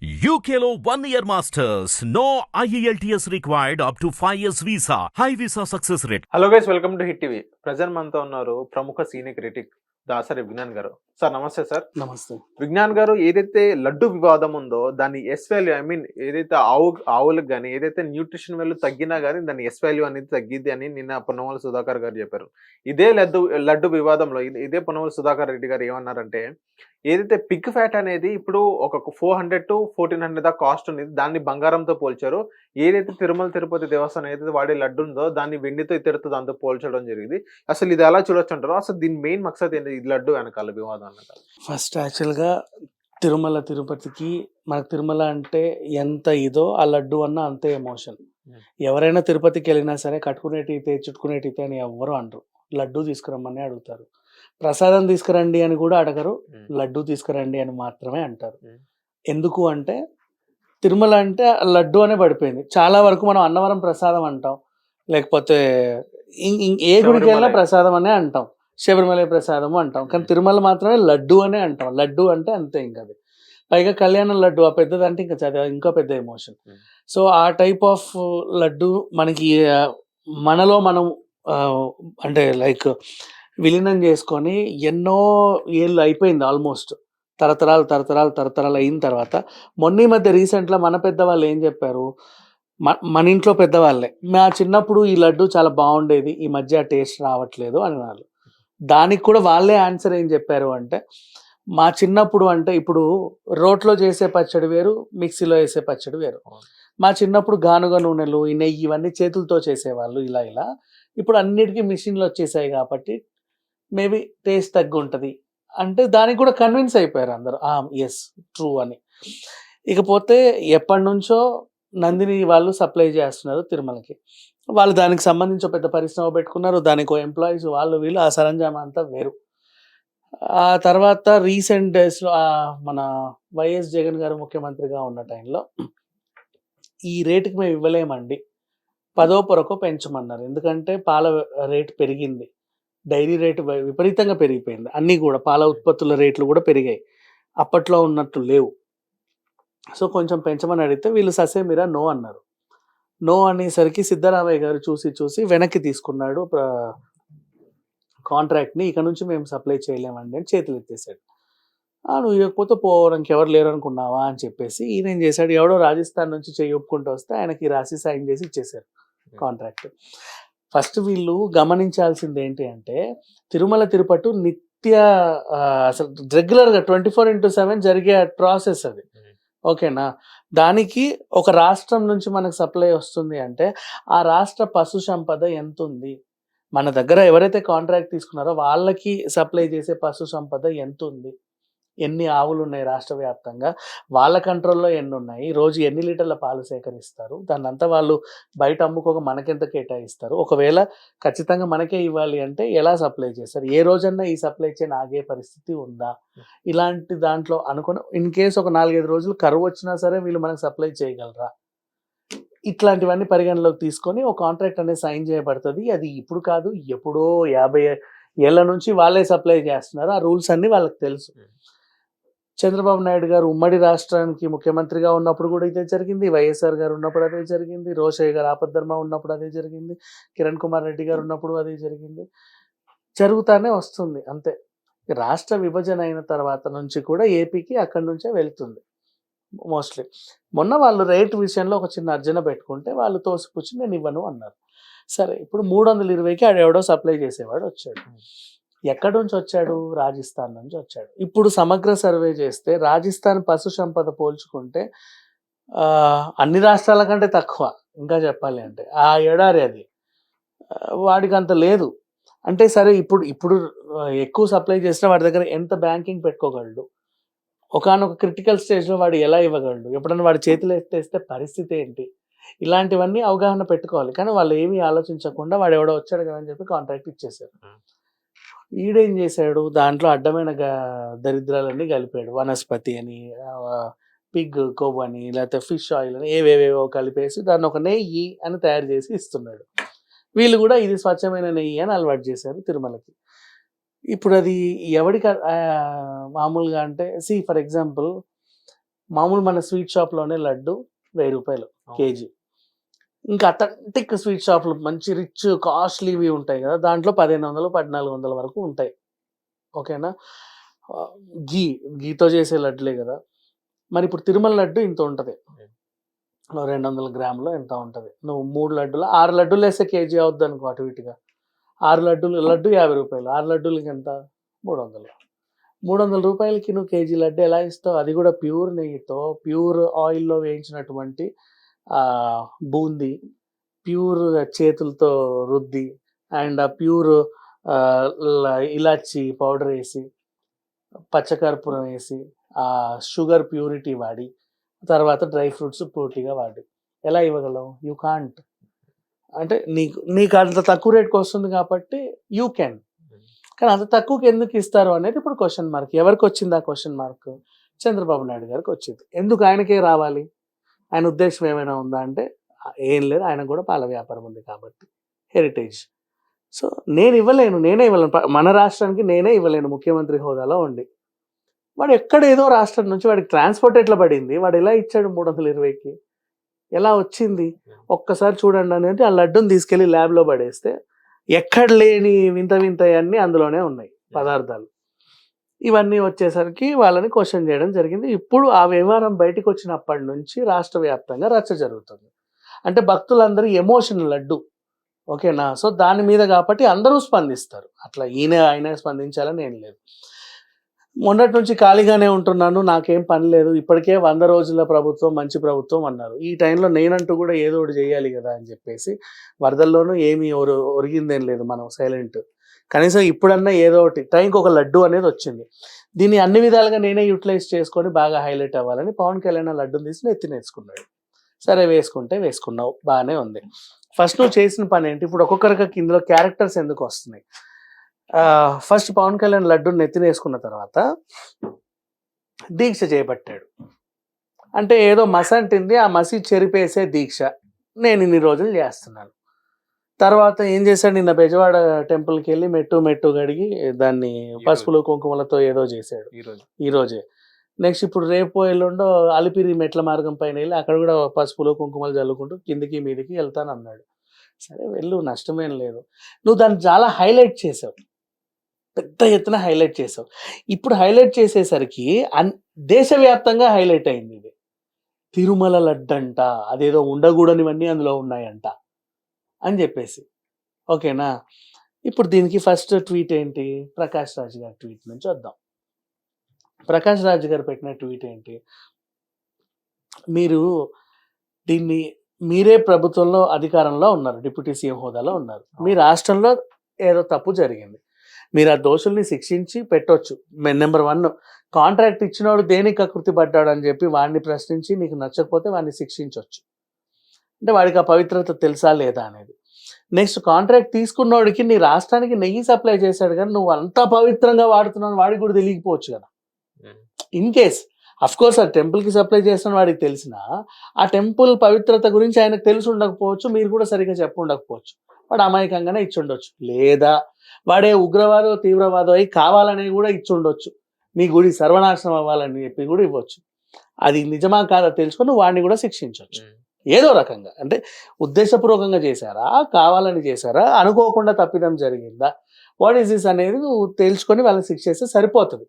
One year masters. No E IELTS required up to 5 years visa. High visa success rate. Hello guys welcome to hit TV present మనతో ఉన్నారు ప్రముఖ senior critic Dasari Vignan గారు sir నమస్తే sir నమస్తే విజ్ఞాన్ గారు ఏదైతే లడ్డు వివాదం ఉందో దాని ఎస్ వాల్యూ ఐ మీన్ ఏదైతే ఆవు ఆవులకు కానీ ఏదైతే న్యూట్రిషన్ వాల్యూ తగ్గినా కానీ దాని ఎస్ వాల్యూ అనేది తగ్గిద్ది అని నిన్న పొన్నవల సుధాకర్ గారు చెప్పారు ఇదే లడ్డు లడ్డు వివాదంలో ఇది- ఇదే పొన్నవల సుధాకర్ రెడ్డి గారు ఏమన్నారంటే ఏదైతే పిక్ ఫ్యాట్ అనేది ఇప్పుడు ఒక four hundred to fourteen hundred దాకా కాస్ట్ ఉంది దాన్ని బంగారంతో పోల్చారు. ఏదైతే తిరుమల తిరుపతి దేవస్థానం ఏదైతే వాడే లడ్డు ఉందో దాన్ని వెండితో ఇతరుతో దాంతో పోల్చడం జరిగింది. అసలు ఇది ఎలా చూడొచ్చు అంటారు అసలు దీని మెయిన్ మక్సద్ ఏంటి ఈ లడ్డు వెనకాల వివాదం వెనకాల ఫస్ట్ యాక్చువల్గా తిరుమల తిరుపతికి మనకు తిరుమల అంటే ఎంత ఇదో ఆ లడ్డు అన్న అంతే ఎమోషన్ Hmm. ఎవరైనా తిరుపతికి వెళ్ళినా సరే కట్టుకునేటితే చుట్టుకునేటితే అని ఎవ్వరు అనరు. లడ్డు తీసుకురమ్మని అడుగుతారు. ప్రసాదం తీసుకురండి అని కూడా అడగరు లడ్డు తీసుకురండి అని మాత్రమే అంటారు. ఎందుకు అంటే తిరుమల అంటే లడ్డు అనే పడిపోయింది. చాలా వరకు మనం అన్నవరం ప్రసాదం అంటాం. లేకపోతే ఏ గుడికి వెళ్ళినా. ప్రసాదం అనే అంటాం. శబరిమల ప్రసాదం అంటాం. కానీ. తిరుమల మాత్రమే లడ్డు అనే అంటాం. లడ్డు అంటే అంతే ఇంకా అది. పైగా కళ్యాణం లడ్డు ఆ పెద్దది అంటే ఇంకా చదివా ఇంకా పెద్ద ఎమోషన్. సో ఆ టైప్ ఆఫ్ లడ్డు మనకి మనలో మనం అంటే లైక్ విలీనం చేసుకొని ఎన్నో ఏళ్ళు అయిపోయింది ఆల్మోస్ట్. తరతరాలు తరతరాలు తరతరాలు అయిన తర్వాత మొన్న ఈ మధ్య రీసెంట్లో మన పెద్దవాళ్ళు ఏం చెప్పారు? మ- మన ఇంట్లో పెద్దవాళ్ళే. మా చిన్నప్పుడు ఈ లడ్డు చాలా బాగుండేది ఈ మధ్య టేస్ట్ రావట్లేదు అని అన్నారు. దానికి కూడా వాళ్ళే ఆన్సర్ ఏం చెప్పారు అంటే మా చిన్నప్పుడు అంటే ఇప్పుడు రోట్లో చేసే పచ్చడి వేరు మిక్సీలో వేసే పచ్చడి వేరు. మా చిన్నప్పుడు గానుగ నూనెలు ఈ నెయ్యి ఇవన్నీ చేతులతో చేసేవాళ్ళు ఇలా ఇలా. ఇప్పుడు అన్నిటికీ మిషన్లు వచ్చేసాయి కాబట్టి మేబీ టేస్ట్ తగ్గి ఉంటుంది అంటే దానికి కూడా కన్విన్స్ అయిపోయారు అందరూ. ఎస్ ట్రూ అని. ఇకపోతే ఎప్పటి నుంచో నందిని వాళ్ళు సప్లై చేస్తున్నారు తిరుమలకి. వాళ్ళు దానికి సంబంధించి ఒక పెద్ద పరిశ్రమ పెట్టుకున్నారు. దానికి ఎంప్లాయీస్ వాళ్ళు వీళ్ళు ఆ సరంజామా అంతా వేరు. ఆ తర్వాత రీసెంట్ డేస్లో మన వైఎస్ జగన్ గారు ముఖ్యమంత్రిగా ఉన్న టైంలో ఈ రేటుకి మేము ఇవ్వలేమండి. పదో పొరకో పెంచమన్నారు. ఎందుకంటే పాల రేటు పెరిగింది. డైరీ రేటు విపరీతంగా పెరిగిపోయింది. అన్నీ కూడా పాల ఉత్పత్తుల రేట్లు కూడా పెరిగాయి. అప్పట్లో ఉన్నట్టు లేవు. సో కొంచెం పెంచమని అడిగితే వీళ్ళు ససేమిరా నో అన్నారు. నో అనేసరికి సిద్ధరామయ్య గారు చూసి చూసి వెనక్కి తీసుకున్నాడు. కాంట్రాక్ట్ని ఇక నుంచి మేము సప్లై చేయలేమండి అని చేతులు ఎత్తేసాడు "ఆ, నువ్వు ఇవ్వకపోతే పో ఇంకెవరు లేరు అనుకున్నావా అని చెప్పేసి ఈయన ఏం చేశాడు? ఎవడో రాజస్థాన్ నుంచి చెయ్యి ఒప్పుకుంటూ వస్తే ఆయనకి రాసి సైన్ చేసి ఇచ్చేశారు కాంట్రాక్ట్. ఫస్ట్ వీళ్ళు గమనించాల్సింది ఏంటి అంటే తిరుమల తిరుపతి నిత్య అసలు రెగ్యులర్గా ట్వంటీ ఫోర్ ఇంటూ సెవెన్ జరిగే ప్రాసెస్ అది. Hmm. ఓకేనా? దానికి ఒక రాష్ట్రం నుంచి మనకు సప్లై వస్తుంది అంటే ఆ రాష్ట్ర పశు సంపద ఎంత ఉంది మన దగ్గర ఎవరైతే కాంట్రాక్ట్ తీసుకున్నారో వాళ్ళకి సప్లై చేసే పశు సంపద ఎంత ఉంది ఎన్ని ఆవులు ఉన్నాయి రాష్ట్ర వ్యాప్తంగా? వాళ్ళ కంట్రోల్లో ఎన్ని ఉన్నాయి రోజు ఎన్ని లీటర్ల పాలు సేకరిస్తారు? దాన్ని అంతా వాళ్ళు బయట అమ్ముకోక మనకెంత కేటాయిస్తారు? ఒకవేళ ఖచ్చితంగా మనకే ఇవ్వాలి అంటే ఎలా సప్లై చేస్తారు? ఏ రోజన్నా ఈ సప్లై చైన్ ఆగే పరిస్థితి ఉందా? ఇలాంటి దాంట్లో అనుకుని ఇన్ కేస్ ఒక నాలుగైదు రోజులు కరువు వచ్చినా సరే వీళ్ళు మనకు సప్లై చేయగలరా? ఇట్లాంటివన్నీ పరిగణలోకి తీసుకొని ఒక కాంట్రాక్ట్ అనేది సైన్ చేయబడుతుంది. అది ఇప్పుడు కాదు ఎప్పుడో యాభై ఏళ్ళ నుంచి వాళ్ళే సప్లై చేస్తున్నారు. ఆ రూల్స్ అన్ని వాళ్ళకి తెలుసు. చంద్రబాబు నాయుడు గారు ఉమ్మడి రాష్ట్రానికి ముఖ్యమంత్రిగా ఉన్నప్పుడు కూడా ఇదే జరిగింది. వైఎస్ఆర్ గారు ఉన్నప్పుడు అదే జరిగింది. రోషయ్య గారు ఆపద్ధర్మ ఉన్నప్పుడు అదే జరిగింది. కిరణ్ కుమార్ రెడ్డి గారు ఉన్నప్పుడు అదే జరిగింది. జరుగుతానే వస్తుంది అంతే. రాష్ట్ర విభజన అయిన తర్వాత నుంచి కూడా ఏపీకి అక్కడి నుంచే వెళ్తుంది మోస్ట్లీ. మొన్న వాళ్ళు రేట్ విషయంలో ఒక చిన్న అర్జన పెట్టుకుంటే వాళ్ళు తోసిపుచ్చి నేను ఇవ్వను అన్నారు. సరే ఇప్పుడు మూడు వందల ఇరవైకి ఆడెవడో సప్లై చేసేవాడు వచ్చాడు. ఎక్కడి నుంచి వచ్చాడు రాజస్థాన్ నుంచి వచ్చాడు ఇప్పుడు సమగ్ర సర్వే చేస్తే రాజస్థాన్ పశు సంపద పోల్చుకుంటే అన్ని రాష్ట్రాల కంటే తక్కువ ఇంకా చెప్పాలి అంటే. ఆ ఎడారి అది. వాడికి అంత లేదు. అంటే సరే ఇప్పుడు ఇప్పుడు ఎక్కువ సప్లై చేసినా వాడి దగ్గర ఎంత బ్యాంకింగ్ పెట్టుకోగలడు? ఒకనొక క్రిటికల్ స్టేజ్లో వాడు ఎలా ఇవ్వగలడు? ఎప్పుడైనా వాడి చేతులు ఎత్తేస్తే పరిస్థితి ఏంటి? ఇలాంటివన్నీ అవగాహన పెట్టుకోవాలి. కానీ వాళ్ళు ఏమీ ఆలోచించకుండా వాడు ఎవడో వచ్చాడు కదా అని చెప్పి కాంట్రాక్ట్ ఇచ్చేసారు ఈడేం చేశాడు? దాంట్లో అడ్డమైన దరిద్రాలన్నీ కలిపాడు. వనస్పతి అని పిగ్ కొవ్వు అని లేకపోతే ఫిష్ ఆయిల్ అని ఏవేవేవో కలిపేసి దాన్ని ఒక నెయ్యి అని తయారు చేసి ఇస్తున్నాడు. వీళ్ళు కూడా ఇది స్వచ్ఛమైన నెయ్యి అని అలవాటు చేశారు తిరుమలకి. ఇప్పుడు అది ఎవడికి ఆ, మామూలుగా అంటే సి ఫర్ ఎగ్జాంపుల్ మామూలు మన స్వీట్ షాప్లోనే లడ్డు వెయ్యి రూపాయలు కేజీ. ఇంకా అథెంటిక్ స్వీట్ షాప్లు మంచి రిచ్ కాస్ట్లీవి ఉంటాయి కదా. దాంట్లో పదిహేను వందలు పద్నాలుగు వందల వరకు ఉంటాయి. ఓకేనా? గీ గీతో చేసే లడ్డులే కదా. మరి ఇప్పుడు తిరుమల లడ్డు ఇంత ఉంటుంది. రెండు వందల గ్రాములు ఎంత ఉంటుంది? నువ్వు మూడు లడ్డులు ఆరు లడ్డులు వేస్తే కేజీ అవుద్ది అనుకో అటు ఇటుగా. ఆరు లడ్డులు లడ్డు యాభై రూపాయలు ఆరు లడ్డులకి ఎంత? మూడు వందలు. మూడు వందల రూపాయలకి నువ్వు కేజీ లడ్డు ఎలా ఇస్తావు? అది కూడా ప్యూర్ నెయ్యితో ప్యూర్ ఆయిల్లో వేయించినటువంటి బూందీ ప్యూర్ చేతులతో రుద్ది అండ్ ఆ ప్యూర్ ఇలాచి పౌడర్ వేసి పచ్చకర్పూరం వేసి ఆ షుగర్ ప్యూరిటీ వాడి తర్వాత డ్రై ఫ్రూట్స్ పూర్తిగా వాడి. ఎలా ఇవ్వగలవు? You can't. అంటే నీకు నీకు అంత తక్కువ రేట్కి వస్తుంది కాబట్టి యూ కెన్. కానీ అంత తక్కువకి ఎందుకు ఇస్తారు అనేది ఇప్పుడు క్వశ్చన్ మార్క్. ఎవరికి వచ్చింది ఆ క్వశ్చన్ మార్క్? చంద్రబాబు నాయుడు గారికి వచ్చింది. ఎందుకు ఆయనకే రావాలి? ఆయన ఉద్దేశం ఏమైనా ఉందా అంటే ఏం లేదు ఆయన కూడా పాల వ్యాపారం ఉంది కాబట్టి హెరిటేజ్ సో నేను ఇవ్వలేను నేనే ఇవ్వలేను. మన రాష్ట్రానికి నేనే ఇవ్వలేను ముఖ్యమంత్రి హోదాలో ఉండి. వాడు ఎక్కడ ఏదో రాష్ట్రం నుంచి వాడికి ట్రాన్స్పోర్ట్ ఎట్లా పడింది? వాడు ఎలా ఇచ్చాడు మూడు వందల ఇరవైకి? ఎలా వచ్చింది? ఒక్కసారి చూడండి అని అంటే ఆ లడ్డుని తీసుకెళ్ళి ల్యాబ్లో పడేస్తే ఎక్కడ లేని వింత వింత అన్నీ అందులోనే ఉన్నాయి పదార్థాలు. ఇవన్నీ వచ్చేసరికి వాళ్ళని క్వశ్చన్ చేయడం జరిగింది. ఇప్పుడు ఆ వ్యవహారం బయటకు వచ్చినప్పటి నుంచి రాష్ట్ర వ్యాప్తంగా రచ్చ జరుగుతుంది. అంటే భక్తులందరూ ఎమోషన్ లడ్డు. ఓకేనా? సో దాని మీద కాబట్టి అందరూ స్పందిస్తారు. అట్లా ఈయన ఆయన స్పందించాలని ఏం లేదు. మొన్నటి నుంచి ఖాళీగానే ఉంటున్నాను నాకేం పని లేదు ఇప్పటికే వంద రోజుల ప్రభుత్వం మంచి ప్రభుత్వం అన్నారు. ఈ టైంలో నేనంటూ కూడా ఏదో ఒకటి చేయాలి కదా అని చెప్పేసి వరదల్లోనూ ఏమీ ఒరు ఒరిగిందేం లేదు మనం సైలెంట్. కనీసం ఇప్పుడన్నా ఏదో ఒకటి టైంకి ఒక లడ్డు అనేది వచ్చింది. దీన్ని అన్ని విధాలుగా నేనే యూటిలైజ్ చేసుకొని బాగా హైలైట్ అవ్వాలని పవన్ కళ్యాణ్ లడ్డు లడ్డుని తీసి ఎత్తి నేర్చుకున్నాడు. సరే వేసుకుంటే వేసుకున్నావు బాగానే ఉంది. ఫస్ట్ నువ్వు చేసిన పని ఏంటి? ఇప్పుడు ఒక్కొక్కరికి ఇందులో క్యారెక్టర్స్ ఎందుకు వస్తున్నాయి? ఫస్ట్ పవన్ కళ్యాణ్ లడ్డుని నెత్తి వేసుకున్న తర్వాత దీక్ష చేపట్టాడు. అంటే ఏదో మస అంటింది ఆ మసి చెరిపేసే దీక్ష. నేను ఇన్ని రోజులు చేస్తున్నాను. తర్వాత ఏం చేశాడు? నిన్న బెజవాడ టెంపుల్కి వెళ్ళి మెట్టు మెట్టు గడిగి దాన్ని పసుపులు కుంకుమలతో ఏదో చేశాడు. ఈరోజు. ఈ రోజే నెక్స్ట్ ఇప్పుడు రేపు ఎల్లుండో అలిపిరి మెట్ల మార్గం పైన వెళ్ళి అక్కడ కూడా పసుపులు కుంకుమలు చల్లుకుంటూ కిందికి మీదికి వెళ్తాను అన్నాడు. సరే వెళ్ళు నష్టమేం లేదు. నువ్వు దాన్ని చాలా హైలైట్ చేసావు. పెద్ద ఎత్తున హైలైట్ చేసావు. ఇప్పుడు హైలైట్ చేసేసరికి అన్ దేశవ్యాప్తంగా హైలైట్ అయింది ఇది. తిరుమల లడ్డంట అదేదో ఉండకూడనివన్నీ అందులో ఉన్నాయంట. అని చెప్పేసి. ఓకేనా? ఇప్పుడు దీనికి ఫస్ట్ ట్వీట్ ఏంటి? ప్రకాష్ రాజ్ గారి ట్వీట్ నుంచి వద్దాం. ప్రకాష్ రాజ్ గారు పెట్టిన ట్వీట్ ఏంటి? మీరు దీన్ని మీరే ప్రభుత్వంలో అధికారంలో ఉన్నారు. డిప్యూటీ సీఎం హోదాలో ఉన్నారు. మీ రాష్ట్రంలో ఏదో తప్పు జరిగింది. మీరు ఆ దోషుల్ని శిక్షించి పెట్టొచ్చు. నెంబర్ వన్ కాంట్రాక్ట్ ఇచ్చినోడు దేనికి కకృతి పడ్డాడు అని చెప్పి వాడిని ప్రశ్నించి నీకు నచ్చకపోతే వాడిని శిక్షించవచ్చు అంటే వాడికి ఆ పవిత్రత తెలుసా లేదా అనేది. నెక్స్ట్ కాంట్రాక్ట్ తీసుకున్నోడికి నీ రాష్ట్రానికి నెయ్యి సప్లై చేశాడు కానీ నువ్వు అంత పవిత్రంగా వాడుతున్నావు వాడికి కూడా తెలియకపోవచ్చు కదా. ఇన్ కేస్ అఫ్ కోర్స్ ఆ టెంపుల్కి సప్లై చేస్తున్న వాడికి తెలిసిన ఆ టెంపుల్ పవిత్రత గురించి ఆయనకు తెలిసి ఉండకపోవచ్చు మీరు కూడా సరిగ్గా చెప్ప ఉండకపోవచ్చు. వాడు అమాయకంగానే ఇచ్చి ఉండొచ్చు. లేదా వాడే ఉగ్రవాదో తీవ్రవాదో అయి కావాలని కూడా ఇచ్చి ఉండొచ్చు. మీ గుడి సర్వనాశనం అవ్వాలని చెప్పి కూడా ఇవ్వచ్చు. అది నిజమా కాదా తెలుసుకొని వాడిని కూడా శిక్షించవచ్చు ఏదో రకంగా. అంటే ఉద్దేశపూర్వకంగా చేశారా? కావాలని చేశారా? అనుకోకుండా తప్పిదం జరిగిందా? వాట్ ఈస్ దిస్ అనేది నువ్వు తేల్చుకొని వాళ్ళని శిక్ష చేస్తే సరిపోతుంది.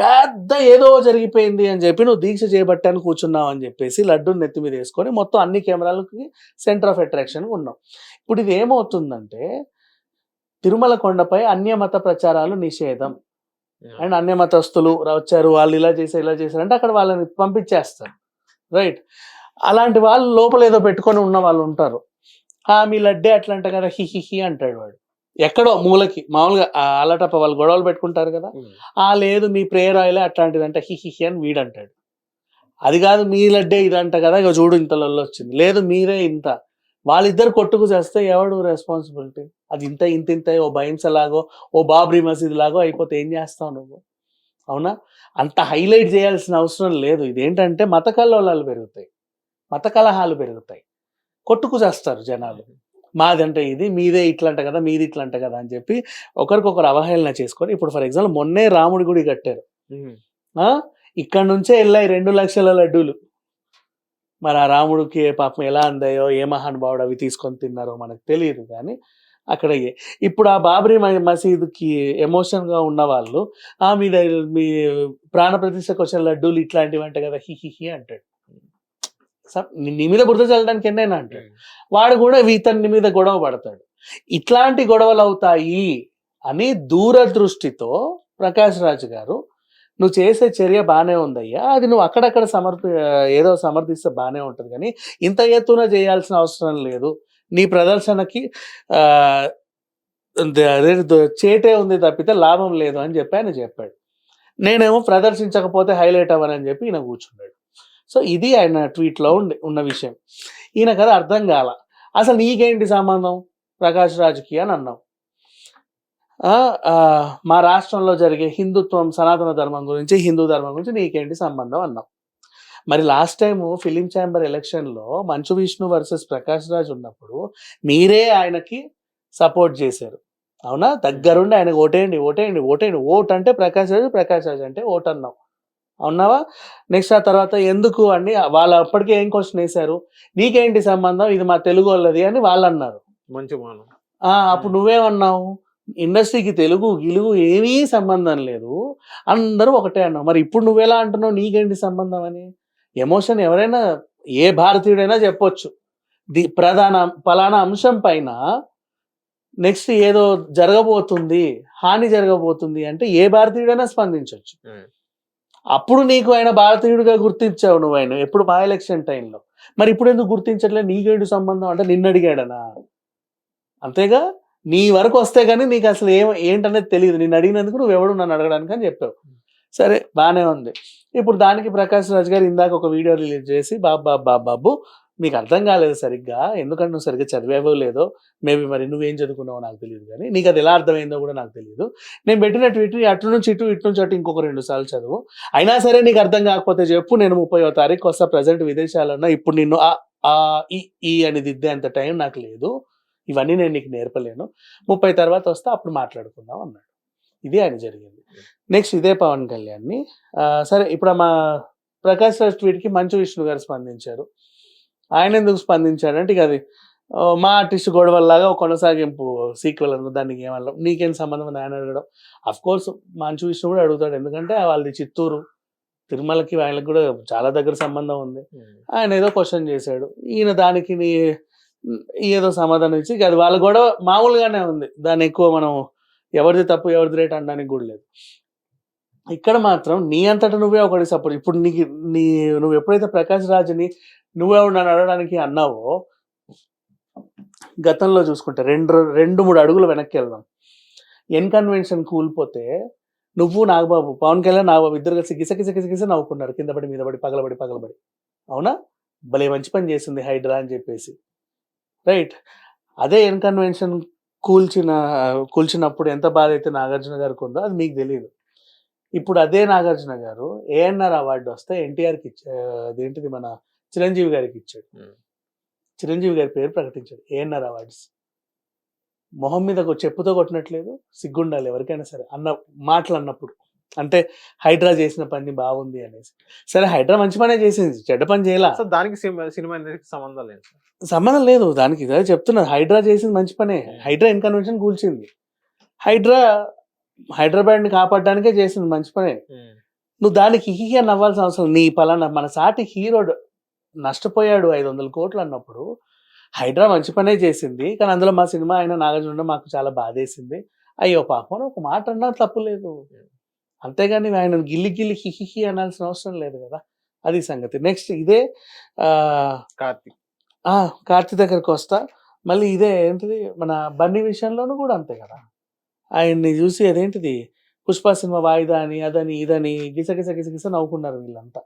పెద్ద ఏదో జరిగిపోయింది అని చెప్పి నువ్వు దీక్ష చేయబట్టాను కూర్చున్నావు అని చెప్పేసి లడ్డూని నెత్తి మీద వేసుకొని మొత్తం అన్ని కెమెరాలకి సెంటర్ ఆఫ్ అట్రాక్షన్ ఉన్నావు. ఇప్పుడు ఇది ఏమవుతుందంటే తిరుమల కొండపై అన్యమత ప్రచారాలు నిషేధం. అండ్ అన్య మతస్థులు వచ్చారు వాళ్ళు ఇలా చేశారు ఇలా చేశారు అంటే అక్కడ వాళ్ళని పంపించేస్తారు. రైట్ అలాంటి వాళ్ళు లోపల ఏదో పెట్టుకొని ఉన్న వాళ్ళు ఉంటారు. ఆ మీ లడ్డే అట్లా అంట కదా హి హి హి అంటాడు వాడు. ఎక్కడో మూలకి మామూలుగా ఆ అల్లటప్ప వాళ్ళు గొడవలు పెట్టుకుంటారు కదా ఆ లేదు మీ ప్రేయర్ ఆయిలే అట్లాంటిది అంట హి హి హి అని వీడు అంటాడు అది కాదు మీ లడ్డే ఇదంట కదా ఇక చూడు ఇంత లొల్లి వచ్చింది. లేదు మీరే ఇంత. వాళ్ళిద్దరు కొట్టుకు చేస్తే ఎవడు రెస్పాన్సిబిలిటీ అది ఇంత ఇంత ఇంత ఓ భయంసలాగో ఓ బాబ్రీ మసీద్ లాగో అయిపోతే ఏం చేస్తావు నువ్వు? అవునా? అంత హైలైట్ చేయాల్సిన అవసరం లేదు. ఇదేంటంటే మత కల్లోలాలు పెరుగుతాయి. మత కలహాలు పెరుగుతాయి. కొట్టుకు చేస్తారు జనాలు. మాదంటే ఇది మీదే ఇట్లంట కదా మీది ఇట్లంట కదా అని చెప్పి ఒకరికొకరు అవహేళన చేసుకొని ఇప్పుడు ఫర్ ఎగ్జాంపుల్ మొన్నే రాముడి గుడి కట్టారు? ఇక్కడ నుంచే వెళ్ళాయి రెండు లక్షల లడ్డూలు. మరి ఆ రాముడికి పాపం ఎలా అందాయో ఏ మహానుభావుడు అవి తీసుకొని తిన్నారో మనకు తెలియదు కానీ అక్కడ ఇప్పుడు ఆ బాబరీ మసీదుకి ఎమోషన్గా ఉన్న వాళ్ళు ఆ మీ దగ్గర మీ ప్రాణ ప్రతిష్టకు వచ్చిన లడ్డూలు ఇట్లాంటివి అంటే కదా హి హి హి అంటాడు. నీ- మీద బురద చల్లడానికి ఎన్నైనా అంటాడు. వాడు కూడా ఇతని మీద గొడవ పడతాడు. ఇట్లాంటి గొడవలు అవుతాయి అని దూరదృష్టితో ప్రకాష్ రాజు గారు నువ్వు చేసే చర్య బాగానే ఉందయ్యా. అది నువ్వు అక్కడక్కడ సమర్పి ఏదో సమర్థిస్తే బాగానే ఉంటుంది కానీ ఇంత ఎత్తున చేయాల్సిన అవసరం లేదు. నీ ప్రదర్శనకి చేటే ఉంది తప్పితే లాభం లేదు అని చెప్పి ఆయన చెప్పాడు. నేనేమో ప్రదర్శించకపోతే హైలైట్ అవ్వనని చెప్పి ఈయన కూర్చున్నాడు. సో ఇది ఆయన ట్వీట్లో ఉండి ఉన్న విషయం. ఈయన కదా అర్థం కాల. అసలు నీకేంటి సంబంధం? ప్రకాష్ రాజుకి అని అన్నావు ఆ, మా రాష్ట్రంలో జరిగే హిందుత్వం సనాతన ధర్మం గురించి హిందూ ధర్మం గురించి నీకేంటి సంబంధం అన్నావు మరి లాస్ట్ టైం ఫిలిం ఛాంబర్ ఎలక్షన్లో మంచు విష్ణు వర్సెస్ ప్రకాష్ రాజ్ ఉన్నప్పుడు మీరే ఆయనకి సపోర్ట్ చేశారు. అవునా? దగ్గరుండి ఆయనకు ఓటేయండి ఓటేయండి ఓటేయండి. ఓట్ అంటే ప్రకాష్ రాజ్ ప్రకాష్ రాజ్ అంటే ఓట్ అన్నావు అవునావా నెక్స్ట్ ఆ తర్వాత ఎందుకు అని వాళ్ళు అప్పటికే ఏం క్వశ్చన్ వేశారు? నీకేంటి సంబంధం? ఇది మా తెలుగు వాళ్ళది అని వాళ్ళు అన్నారు మంచి అప్పుడు నువ్వేమన్నావు ఇండస్ట్రీకి తెలుగు గిలుగు ఏమీ సంబంధం లేదు. అందరూ ఒకటే అన్నావు. మరి ఇప్పుడు నువ్వెలా అంటున్నావు? నీకేంటి సంబంధం అని? ఎమోషన్ ఎవరైనా ఏ భారతీయుడైనా చెప్పొచ్చు. ది ప్రధాన ఫలానా అంశం పైన నెక్స్ట్ ఏదో జరగబోతుంది హాని జరగబోతుంది అంటే ఏ భారతీయుడైనా స్పందించవచ్చు Hmm. అప్పుడు నీకు ఆయన భారతీయుడిగా గుర్తించావు నువ్వు ఆయన ఎప్పుడు మా ఎలక్షన్ టైంలో మరి ఇప్పుడు ఎందుకు గుర్తించట్లేదు నీకేడు సంబంధం? అంటే నిన్ను అడిగాడనా? అంతేగా? నీ వరకు వస్తే కానీ నీకు అసలు ఏం ఏంటనేది తెలియదు నిన్ను అడిగినందుకు నువ్వు ఎవడు నన్ను అడగడానికి అని చెప్పావు. సరే బాగానే ఉంది. ఇప్పుడు దానికి ప్రకాష్ రాజ్ గారు ఇందాక ఒక వీడియో రిలీజ్ చేసి బాబు బాబు బాబు బాబు మీకు అర్థం కాలేదు సరిగ్గా. ఎందుకంటే నువ్వు సరిగ్గా చదివేవో లేదో మేబీ మరి నువ్వేం చదువుకున్నావో నాకు తెలియదు కానీ నీకు అది ఎలా అర్థమైందో కూడా నాకు తెలియదు నేను పెట్టిన ట్వీట్ అటు నుంచి ఇటు ఇటు నుంచి అటు ఇంకొక రెండు సార్లు చదువు. అయినా సరే నీకు అర్థం కాకపోతే చెప్పు నేను ముప్పైవ తారీఖు వస్తా ప్రజెంట్ విదేశాలన్నా ఇప్పుడు నిన్ను ఆ ఆ ఈ ఈ అని దిద్దే అంత టైం నాకు లేదు. ఇవన్నీ నేను నీకు నేర్పలేను. ముప్పై తర్వాత వస్తే అప్పుడు మాట్లాడుకుందాం అన్నాడు. ఇది ఆయన జరిగింది. నెక్స్ట్ ఇదే పవన్ కళ్యాణ్ని. సరే ఇప్పుడు మా ప్రకాష్ రాజ్ ట్వీట్కి మంచు విష్ణు గారు స్పందించారు. ఆయన ఎందుకు స్పందించాడంటే ఇక అది మా ఆర్టిస్ట్ గొడవల్లాగా కొనసాగింపు సీక్వెల్ అనుకో దానికి ఏమన్నా నీకేం సంబంధం ఉంది? ఆయన అడగడం. అఫ్ కోర్స్ మంచు విష్ణు కూడా అడుగుతాడు. ఎందుకంటే వాళ్ళది చిత్తూరు తిరుమలకి వాళ్ళకి కూడా చాలా దగ్గర సంబంధం ఉంది. ఆయన ఏదో క్వశ్చన్ చేశాడు. ఈయన దానికి నీ- ఏదో సమాధానం ఇచ్చి ఇక అది వాళ్ళ గొడవ మామూలుగానే ఉంది. దాన్ని ఎక్కువ మనం ఎవరిది తప్పు ఎవరిది రేట్ అనడానికి కూడా లేదు. ఇక్కడ మాత్రం నీ అంతటా నువ్వే ఒకటి సపోర్ట్ ఇప్పుడు నీకు నీ నువ్వు ఎప్పుడైతే ప్రకాష్ రాజుని నువ్వే నన్ను అడగడానికి అన్నావో గతంలో చూసుకుంటే రెండు రెండు మూడు అడుగులు వెనక్కి వెళ్దాం. ఎన్కన్వెన్షన్ కూలిపోతే నువ్వు నాగబాబు పవన్ కళ్యాణ్ నాగబాబు ఇద్దరు కలిసి గిస గిస గిస గిస నవ్వుకున్నారు. కింద పడి మీద పడి పగలబడి పగలబడి అవునా? భలే మంచి పని చేసింది హైడ్రా అని చెప్పేసి. రైట్? అదే ఎన్కన్వెన్షన్ కూల్చిన కూల్చినప్పుడు ఎంత బాధ అయితే నాగార్జున గారికి ఉందో అది మీకు తెలియదు ఇప్పుడు అదే నాగార్జున గారు ఏఎన్ఆర్ అవార్డు వస్తే ఎన్టీఆర్కి ఇచ్చా అదేంటిది మన చిరంజీవి గారికి ఇచ్చాడు. చిరంజీవి గారి పేరు ప్రకటించాడు ఏఎన్ఆర్ అవార్డ్స్. మొహం మీద చెప్పుతో కొట్టినట్లేదు సిగ్గుండాలి ఎవరికైనా సరే అన్న మాటలు అన్నప్పుడు అంటే హైడ్రా చేసిన పని బాగుంది అనేసి. సరే హైడ్రా మంచి పనే చేసింది చెడ్డ పని చేయలా. దానికి సినిమా సంబంధం లేదు సంబంధం లేదు దానికి ఇదే చెప్తున్నా హైడ్రా చేసింది మంచి పనే. హైడ్రా ఇన్కన్వెన్షన్ కూల్చింది. హైడ్రా హైదరాబాద్ని కాపాడడానికే చేసింది మంచి పనే. నువ్వు దానికి హిహిగా నవ్వాల్సిన అవసరం నీ పలానా మన సాటి హీరో నష్టపోయాడు ఐదు వందల కోట్లు అన్నప్పుడు హైడ్రా మంచి పనే చేసింది. కానీ అందులో మా సినిమా అయిన నాగార్జున మాకు చాలా బాధేసింది. అయ్యో పాపం ఒక మాట అన్నా తప్పు లేదు. అంతేగాని ఆయన గిల్లి గిల్లి హిహిహి అనాల్సిన అవసరం లేదు కదా. అది సంగతి. నెక్స్ట్ ఇదే కార్తీక్. ఆ, కార్తీ దగ్గరికి వస్తా. మళ్ళీ ఇదే ఏంటిది? మన బన్నీ విషయంలోనూ కూడా అంతే కదా. ఆయన్ని చూసి అదేంటిది? పుష్ప సినిమా వాయిదా అని అదని ఇదని గిస గిస గిస గిస నవ్వుకున్నారు వీళ్ళంతా.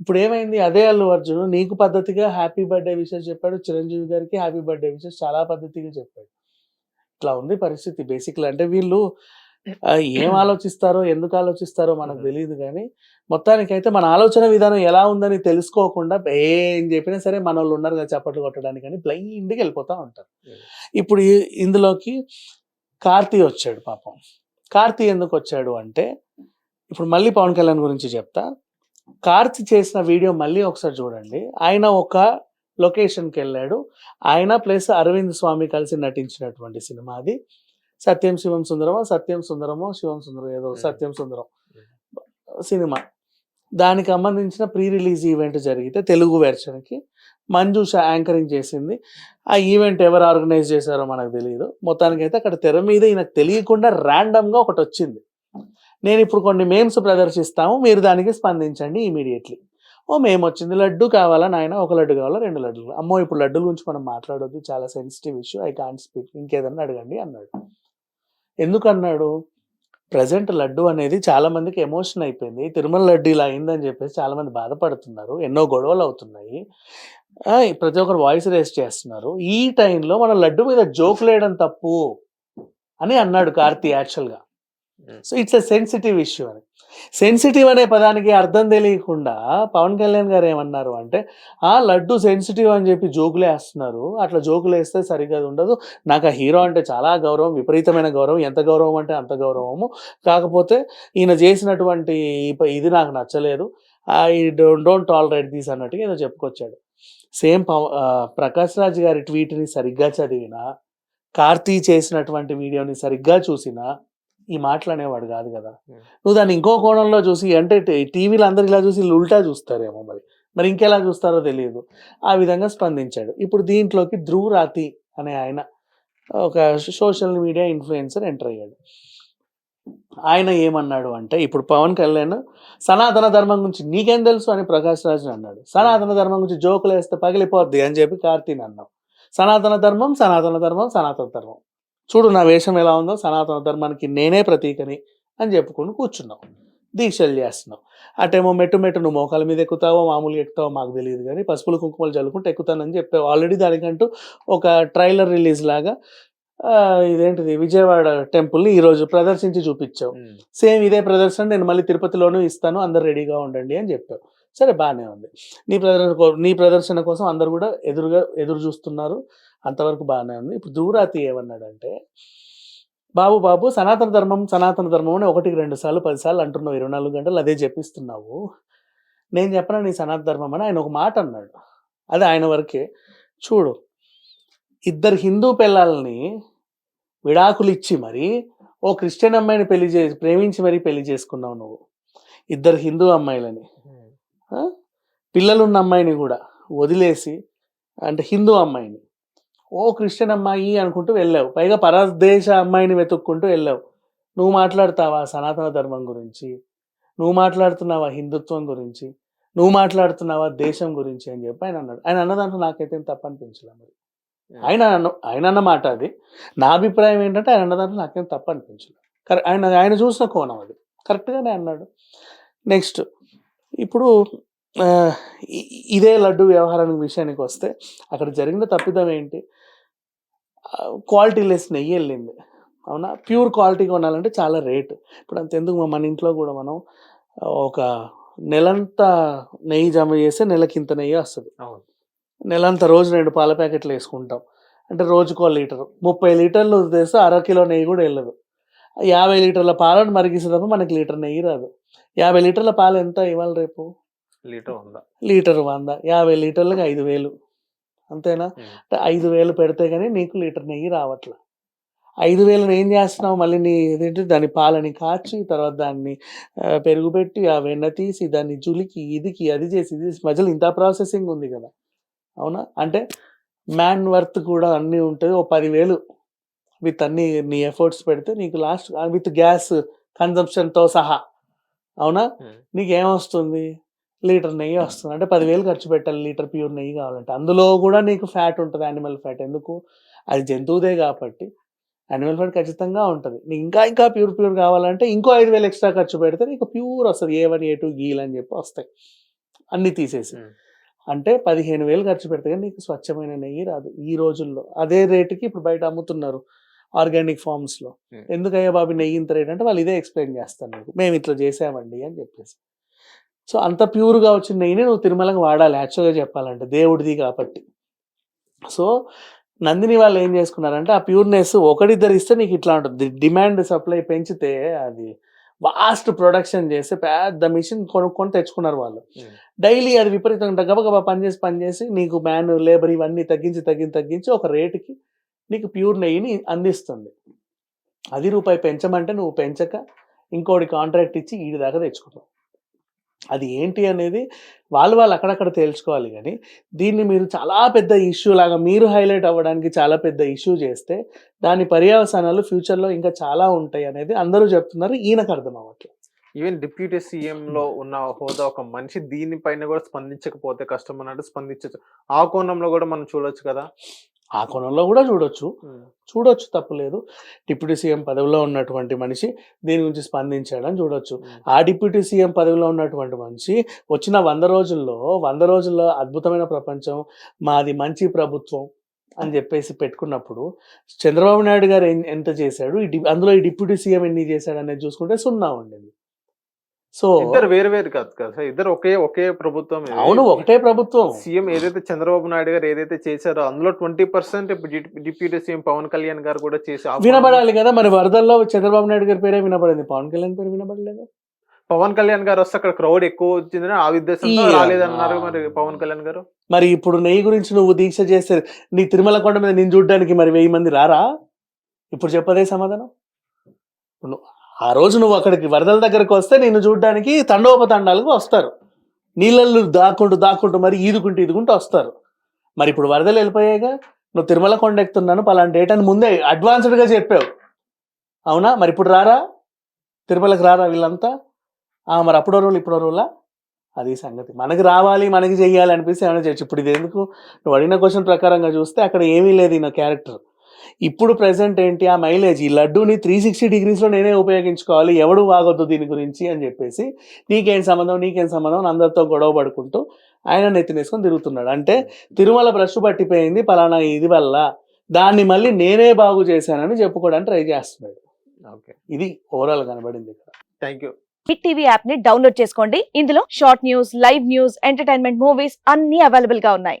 ఇప్పుడు ఏమైంది అదే అల్లు అర్జున్ నీకు పద్ధతిగా హ్యాపీ బర్త్డే విషెస్ చెప్పాడు. చిరంజీవి గారికి హ్యాపీ బర్త్డే విషెస్ చాలా పద్ధతిగా చెప్పాడు. ఇట్లా ఉంది పరిస్థితి బేసిక్లీ అంటే వీళ్ళు ఏం ఆలోచిస్తారో ఎందుకు ఆలోచిస్తారో మనకు. తెలియదు కానీ మొత్తానికైతే మన ఆలోచన విధానం ఎలా ఉందని తెలుసుకోకుండా ఏం చెప్పినా సరే మన వాళ్ళు ఉన్నారు కదా చప్పట్లు కొట్టడానికి అని బ్లైండ్గా వెళ్ళిపోతూ ఉంటారు. ఇప్పుడు ఇందులోకి కార్తీ వచ్చాడు పాపం. కార్తీ ఎందుకు వచ్చాడు అంటే ఇప్పుడు మళ్ళీ పవన్ కళ్యాణ్ గురించి చెప్తా. కార్తీ చేసిన వీడియో మళ్ళీ ఒకసారి చూడండి. ఆయన ఒక లొకేషన్కి వెళ్ళాడు. ఆయన ప్లస్ అరవింద్ స్వామి కలిసి నటించినటువంటి సినిమా అది. సత్యం శివం సుందరమో సత్యం సుందరమో శివం సుందరం ఏదో. సత్యం సుందరం సినిమా. దానికి సంబంధించిన ప్రీ రిలీజ్ ఈవెంట్ జరిగితే తెలుగు వెర్షన్కి మంజుష యాంకరింగ్ చేసింది. ఆ ఈవెంట్ ఎవరు ఆర్గనైజ్ చేశారో మనకు తెలియదు మొత్తానికైతే అక్కడ తెర మీద ఈయనకు తెలియకుండా ర్యాండమ్గా ఒకటి వచ్చింది. నేను ఇప్పుడు కొన్ని మేమ్స్ ప్రదర్శిస్తాము మీరు దానికి స్పందించండి ఇమీడియట్లీ. ఓ మేము వచ్చింది లడ్డు కావాలా నాయన? ఒక లడ్డు కావాలా? రెండు లడ్డులు. అమ్మో ఇప్పుడు లడ్డు గురించి మనం మాట్లాడొద్దు చాలా sensitive issue. I can't speak. ఇంకేదన్నా అడగండి అన్నాడు. ఎందుకు అన్నాడు? ప్రజెంట్ లడ్డు అనేది చాలా మందికి ఎమోషన్ అయిపోయింది. తిరుమల లడ్డు ఇలా అయిందని చెప్పేసి చాలా మంది బాధపడుతున్నారు. ఎన్నో గొడవలు అవుతున్నాయి. ప్రతి ఒక్కరు వాయిస్ రేస్ చేస్తున్నారు. ఈ టైంలో మన లడ్డు మీద జోక్ లేయడం తప్పు అని అన్నాడు కార్తీ యాక్చువల్గా. So it's a sensitive issue అని. సెన్సిటివ్ అనే పదానికి అర్థం తెలియకుండా పవన్ కళ్యాణ్ గారు ఏమన్నారు అంటే ఆ లడ్డు సెన్సిటివ్ అని చెప్పి జోకులు వేస్తున్నారు. అట్లా జోకులు వేస్తే సరిగ్గా ఉండదు. నాకు ఆ హీరో అంటే చాలా గౌరవం విపరీతమైన గౌరవం. ఎంత గౌరవం అంటే అంత గౌరవము. కాకపోతే ఈయన చేసినటువంటి ఇది నాకు నచ్చలేదు. ఐ డోంట్ టాలరేట్ దీస్ అన్నట్టుగా ఏదో చెప్పుకొచ్చాడు. సేమ్ పవ ప్రకాష్ రాజ్ గారి ట్వీట్ని సరిగ్గా చదివినా కార్తీ చేసినటువంటి వీడియోని సరిగ్గా చూసినా ఈ మాటలు అనేవాడు కాదు. కదా. నువ్వు దాన్ని ఇంకో కోణంలో చూసి అంటే టీవీలో అందరు ఇలా చూసి వీళ్ళు ఉల్టా చూస్తారేమో మరి. మరి ఇంకెలా చూస్తారో తెలియదు. ఆ విధంగా స్పందించాడు. ఇప్పుడు దీంట్లోకి ధ్రువ్ రాతి అనే ఆయన ఒక సోషల్ మీడియా ఇన్ఫ్లుయెన్సర్ ఎంటర్ అయ్యాడు. ఆయన ఏమన్నాడు అంటే ఇప్పుడు పవన్ కళ్యాణ్ సనాతన ధర్మం గురించి నీకేం తెలుసు అని ప్రకాష్ రాజ్ అన్నాడు. సనాతన ధర్మం గురించి జోకులు వేస్తే పగిలిపోద్ది అని చెప్పి కార్తీని అన్నావు సనాతన ధర్మం సనాతన ధర్మం సనాతన ధర్మం. చూడు నా వేషం ఎలా ఉందో సనాతన ధర్మానికి నేనే ప్రతీకని అని చెప్పుకుని కూర్చున్నావు. దీక్షలు చేస్తున్నావు. అటేమో మెట్టు మెట్టు నువ్వు మోకాల మీద ఎక్కుతావో మామూలుగా ఎక్కుతావో మాకు తెలియదు కానీ పసుపులు కుంకుమలు చల్లుకుంటూ ఎక్కుతానని చెప్పావు. ఆల్రెడీ దానికంటూ ఒక ట్రైలర్ రిలీజ్ లాగా ఇదేంటిది విజయవాడ టెంపుల్ని ఈరోజు ప్రదర్శించి చూపించావు. సేమ్ ఇదే ప్రదర్శన నేను మళ్ళీ తిరుపతిలోనూ ఇస్తాను అందరు రెడీగా ఉండండి అని చెప్పావు. సరే బాగానే ఉంది. నీ ప్రదర్శన నీ ప్రదర్శన కోసం అందరు కూడా ఎదురుగా ఎదురు చూస్తున్నారు. అంతవరకు బాగానే ఉంది. ఇప్పుడు దూరాతి ఏమన్నాడంటే బాబు బాబు సనాతన ధర్మం సనాతన ధర్మం అని ఒకటికి రెండు సార్లు పది సార్లు అంటున్నావు ఇరవై నాలుగు గంటలు అదే చెప్పిస్తున్నావు. నేను చెప్పనా నీ సనాతన ధర్మం అని ఆయన ఒక మాట అన్నాడు. అది ఆయన వరకే చూడు ఇద్దరు హిందూ పిల్లల్ని విడాకులు ఇచ్చి మరి ఓ క్రిస్టియన్ అమ్మాయిని పెళ్ళి చేసి ప్రేమించి మరీ పెళ్ళి చేసుకున్నావు నువ్వు. ఇద్దరు హిందూ అమ్మాయిలని? పిల్లలున్న అమ్మాయిని కూడా వదిలేసి అంటే హిందూ అమ్మాయిని ఓ క్రిస్టియన్ అమ్మాయి అనుకుంటూ వెళ్ళావు. పైగా పరదేశ అమ్మాయిని వెతుక్కుంటూ వెళ్ళావు. నువ్వు మాట్లాడతావా సనాతన ధర్మం గురించి? నువ్వు మాట్లాడుతున్నావా హిందుత్వం గురించి? నువ్వు మాట్లాడుతున్నావా దేశం గురించి అని చెప్పి ఆయన అన్నాడు. ఆయన అన్న దాంట్లో నాకైతే ఏం తప్పు అనిపించలే మరి. ఆయన అన్న- ఆయన అన్న మాట అది. నా అభిప్రాయం ఏంటంటే ఆయన అన్న దాంట్లో నాకేం తప్పు అనిపించలేదు కరెక్ట్ ఆయన ఆయన చూసిన కోణం అది. కరెక్ట్గానే అన్నాడు. నెక్స్ట్ ఇప్పుడు ఇదే లడ్డు వ్యవహారానికి విషయానికి వస్తే అక్కడ జరిగిన తప్పిదం ఏంటి? క్వాలిటీ లెస్ నెయ్యి వెళ్ళింది అవునా? ప్యూర్ క్వాలిటీ కొనాలంటే చాలా రేటు. ఇప్పుడు అంతెందుకు మన ఇంట్లో కూడా మనం ఒక నెలంతా నెయ్యి జమ చేస్తే నెలకి ఇంత నెయ్యి వస్తుంది. నెలంతా రోజు రెండు పాల ప్యాకెట్లు వేసుకుంటాం. అంటే రోజుకో లీటర్. ముప్పై లీటర్లు తెస్తే అర కిలో నెయ్యి కూడా వెళ్ళదు. యాభై లీటర్ల పాలను మరిగిస్తే తప్ప మనకి లీటర్ నెయ్యి రాదు. యాభై లీటర్ల పాలు ఎంత ఇవ్వాలి రేపు? లీటర్ ఉందా లీటర్ వంద. యాభై లీటర్లకు ఐదు వేలు. అంతేనా. అంటే ఐదు వేలు పెడితే కానీ నీకు లీటర్ నెయ్యి రావట్లా. ఐదు వేలను ఏం చేస్తున్నావు? మళ్ళీ నీ ఏంటి దాని పాలని కాచి తర్వాత దాన్ని పెరుగు పెట్టి ఆ వెన్న తీసి దాన్ని జులికి ఇదికి అది చేసి ఇది మధ్యలో ఇంత ప్రాసెసింగ్ ఉంది కదా. అవునా? అంటే మ్యాన్ వర్త్ కూడా అన్నీ ఉంటుంది. ఓ పదివేలు విత్ అన్ని నీ ఎఫర్ట్స్ పెడితే నీకు లాస్ట్ విత్ గ్యాస్ కన్జంప్షన్తో సహా. అవునా? ఉమ్. లీటర్ నెయ్యి వస్తుంది. అంటే పదివేలు ఖర్చు పెట్టాలి లీటర్ ప్యూర్ నెయ్యి కావాలంటే. అందులో కూడా నీకు ఫ్యాట్ ఉంటుంది యానిమల్ ఫ్యాట్. ఎందుకు? అది జంతువుదే కాబట్టి. యానిమల్ ఫ్యాట్ ఖచ్చితంగా ఉంటుంది. నీకు ఇంకా ఇంకా ప్యూర్ ప్యూర్ కావాలంటే ఇంకో ఐదు వేలు ఎక్స్ట్రా ఖర్చు పెడితే నీకు ప్యూర్ వస్తుంది. ఏ వన్ ఏ టూ గీల్ అని చెప్పి వస్తాయి. అన్నీ తీసేసి. ఉమ్. అంటే పదిహేను వేలు ఖర్చు పెడితే కానీ నీకు స్వచ్ఛమైన నెయ్యి రాదు. ఈ రోజుల్లో అదే రేటుకి ఇప్పుడు బయట అమ్ముతున్నారు ఆర్గానిక్ ఫార్మ్స్లో. Hmm. ఎందుకయ్యా బాబు నెయ్యి ఇంత రేట్ అంటే వాళ్ళు ఇదే ఎక్స్ప్లెయిన్ చేస్తారు నీకు. మేము ఇట్లా చేసామండి అని చెప్పేసి. సో అంత ప్యూర్గా వచ్చిన నెయ్యిని నువ్వు తిరుమలకు వాడాలి యాక్చువల్గా చెప్పాలంటే. దేవుడిది కాబట్టి. సో నందిని వాళ్ళు ఏం చేసుకున్నారంటే ఆ ప్యూర్నెస్ ఒకటిద్దరు ఇస్తే నీకు ఇట్లా ఉంటుంది. డిమాండ్ సప్లై పెంచితే అది వాస్ట్ ప్రొడక్షన్ చేసి పెద్ద మిషన్ కొనుక్కొని తెచ్చుకున్నారు వాళ్ళు. డైలీ అది విపరీతంగా గబగబా పనిచేసి పనిచేసి నీకు మ్యాన్ లేబర్ ఇవన్నీ తగ్గించి తగ్గించి తగ్గించి ఒక రేటుకి నీకు ప్యూర్ నెయ్యిని అందిస్తుంది. అది రూపాయి పెంచమంటే నువ్వు పెంచక ఇంకోటి కాంట్రాక్ట్ ఇచ్చి ఈడి దాకా తెచ్చుకుంటావు అది ఏంటి అనేది వాళ్ళు వాళ్ళు అక్కడక్కడ తేల్చుకోవాలి కానీ దీన్ని మీరు చాలా పెద్ద ఇష్యూ లాగా మీరు హైలైట్ అవ్వడానికి చాలా పెద్ద ఇష్యూ చేస్తే దాని పర్యవసానాలు ఫ్యూచర్లో ఇంకా చాలా ఉంటాయి అనేది అందరూ చెప్తున్నారు. ఈయనకు అర్థం అవ్వట్లేదు ఈవెన్ డిప్యూటీ సీఎం లో ఉన్న హోదా ఒక మనిషి దీనిపైన కూడా స్పందించకపోతే కష్టం అన్నట్టు స్పందించచ్చు. ఆ కోణంలో కూడా మనం చూడొచ్చు కదా! ఆ కోణంలో కూడా చూడొచ్చు. చూడొచ్చు తప్పులేదు. డిప్యూటీ సీఎం పదవిలో ఉన్నటువంటి మనిషి దీని గురించి స్పందించాడని చూడొచ్చు. ఆ. డిప్యూటీ సీఎం పదవిలో ఉన్నటువంటి మనిషి వచ్చిన వంద రోజుల్లో వంద రోజుల్లో అద్భుతమైన ప్రపంచం మాది మంచి ప్రభుత్వం అని చెప్పేసి పెట్టుకున్నప్పుడు చంద్రబాబు నాయుడు గారు ఎంత చేశాడు? అందులో ఈ డిప్యూటీ సీఎం ఎన్ని చేశాడు అనేది చూసుకుంటే సున్నా ఉండింది సో ఇద్దరు వేరు వేరు కాదు కదా సార్. ఇద్దరు ఒకే ఒకే ప్రభుత్వం. అవును ఒకటే ప్రభుత్వం. సీఎం ఏదైతే చంద్రబాబు నాయుడు గారు ఏదైతే చేశారో అందులో twenty percent deputy CM Pawan Kalyan గారు కూడా చేసి వినబడాలి కదా మరి వరదల్లో చంద్రబాబు నాయుడు గారి పేరే వినబడింది. పవన్ కళ్యాణ్ పేరు వినబడలేదు? పవన్ కళ్యాణ్ గారు వస్తే అక్కడ క్రౌడ్ ఎక్కువ వచ్చిందని ఆ ఉద్దేశంతో రాలేదన్నారు మరి పవన్ కళ్యాణ్ గారు. మరి ఇప్పుడు నెయ్యి గురించి నువ్వు దీక్ష చేస్తే నీ తిరుమల కొండ మీద నేను చూడ్డానికి మరి వెయ్యి మంది రారా? ఇప్పుడు చెప్పదే సమాధానం. ఆ రోజు నువ్వు అక్కడికి వరదల దగ్గరకు వస్తే నిన్ను చూడ్డానికి తండోపతండాలకు వస్తారు. నీళ్ళల్లో దాక్కుంటూ దాక్కుంటూ మరి ఈదుకుంటూ ఈదుకుంటూ వస్తారు. మరి ఇప్పుడు వరదలు వెళ్ళిపోయాయిగా. నువ్వు తిరుమల కొండ ఎక్కుతున్నాను పలాంటి డేట్ అని ముందే అడ్వాన్స్డ్గా చెప్పావు. అవునా? మరి ఇప్పుడు రారా? తిరుమలకు రారా వీళ్ళంతా? ఆ, మరి అప్పుడో రోజులు ఇప్పుడో రోజులా? అది సంగతి. మనకి రావాలి మనకి చెయ్యాలి అనిపిస్తే ఏమైనా చేయొచ్చు. ఇప్పుడు ఇది ఎందుకు? నువ్వు అడిగిన క్వశ్చన్ ప్రకారంగా చూస్తే అక్కడ ఏమీ లేదు నా క్యారెక్టర్ ఇప్పుడు ప్రెసెంట్ ఏంటి? ఆ మైలేజ్ ఈ లడ్డూని త్రీ సిక్స్టీ డిగ్రీస్లో నేనే ఉపయోగించుకోవాలి. ఎవడు వాగొద్దు దీని గురించి అని చెప్పేసి నీకేం సంబంధం నీకేం సంబంధం అని అందరితో గొడవ పడుకుంటూ ఆయన నెత్తినేసుకొని తిరుగుతున్నాడు. అంటే తిరుమల బ్రష్ పట్టిపోయింది పలానా ఇది వల్ల. దాన్ని మళ్ళీ నేనే బాగు చేశానని చెప్పుకోవడానికి ట్రై చేస్తున్నాడు. ఓకే. ఇది ఓవరాల్ కనబడింది ఇక్కడ. థ్యాంక్ యూ హిట్ టీవీ యాప్ని డౌన్లోడ్ చేసుకోండి. ఇందులో short news live news entertainment movies అన్ని అవైలబుల్గా ఉన్నాయి.